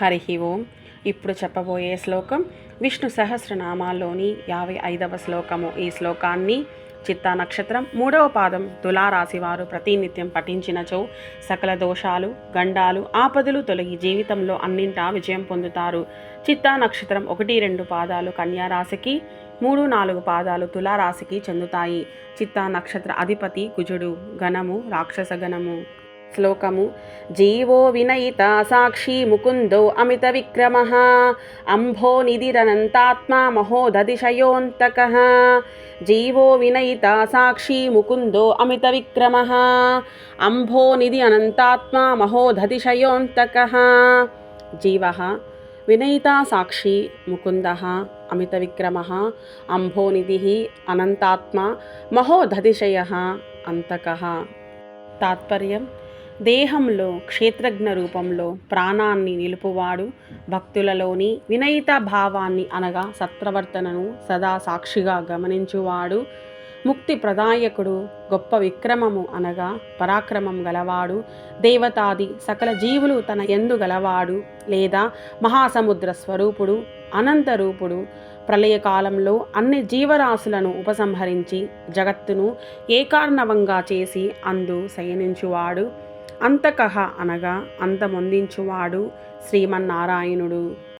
హరి ఓం. ఇప్పుడు చెప్పబోయే శ్లోకం విష్ణు సహస్రనామాల్లోని యాభై ఐదవ శ్లోకము. ఈ శ్లోకాన్ని చిత్తా నక్షత్రం మూడవ పాదం తులారాశి వారు ప్రతినిత్యం పఠించినచో సకల దోషాలు గండాలు ఆపదలు తొలగి జీవితంలో అన్నింటా విజయం పొందుతారు. చిత్తా నక్షత్రం ఒకటి రెండు పాదాలు కన్యారాశికి మూడు నాలుగు పాదాలు తులారాశికి చెందుతాయి. చిత్తా నక్షత్ర అధిపతి కుజుడు గణము రాక్షస గణము శ్లోకము. జీవో వినయిత సాక్షి ముకుందో అమిత విక్రమ. అంభో నిధిరనంతాత్మా మహోదతిశయోంతక. జీవో వినయిత సాక్షి ముకుందో అమిత విక్రమ. అంభో నిధి అనంతాత్మా మహోదతిశయోంతక. జీవ వినయిత సాక్షి ముకుంద అమిత విక్రమ. అంభోనిధి అనంతాత్మ మహోదతిశయ అంతక. తాత్పర్యం దేహంలో క్షేత్రజ్ఞ రూపంలో ప్రాణాన్ని నిలుపువాడు భక్తులలోని వినయిత భావాన్ని అనగా సత్ప్రవర్తనను సదా సాక్షిగా గమనించువాడు ముక్తి ప్రదాయకుడు గొప్ప విక్రమము అనగా పరాక్రమం గలవాడు దేవతాది సకల జీవులు తన ఎందు గలవాడు లేదా మహాసముద్ర స్వరూపుడు అనంతరూపుడు ప్రళయకాలంలో అన్ని జీవరాశులను ఉపసంహరించి జగత్తును ఏకార్ణవంగా చేసి అందు శయనించువాడు. అంతకహ అనగా అంతమొందించువాడు శ్రీమన్నారాయణుడు.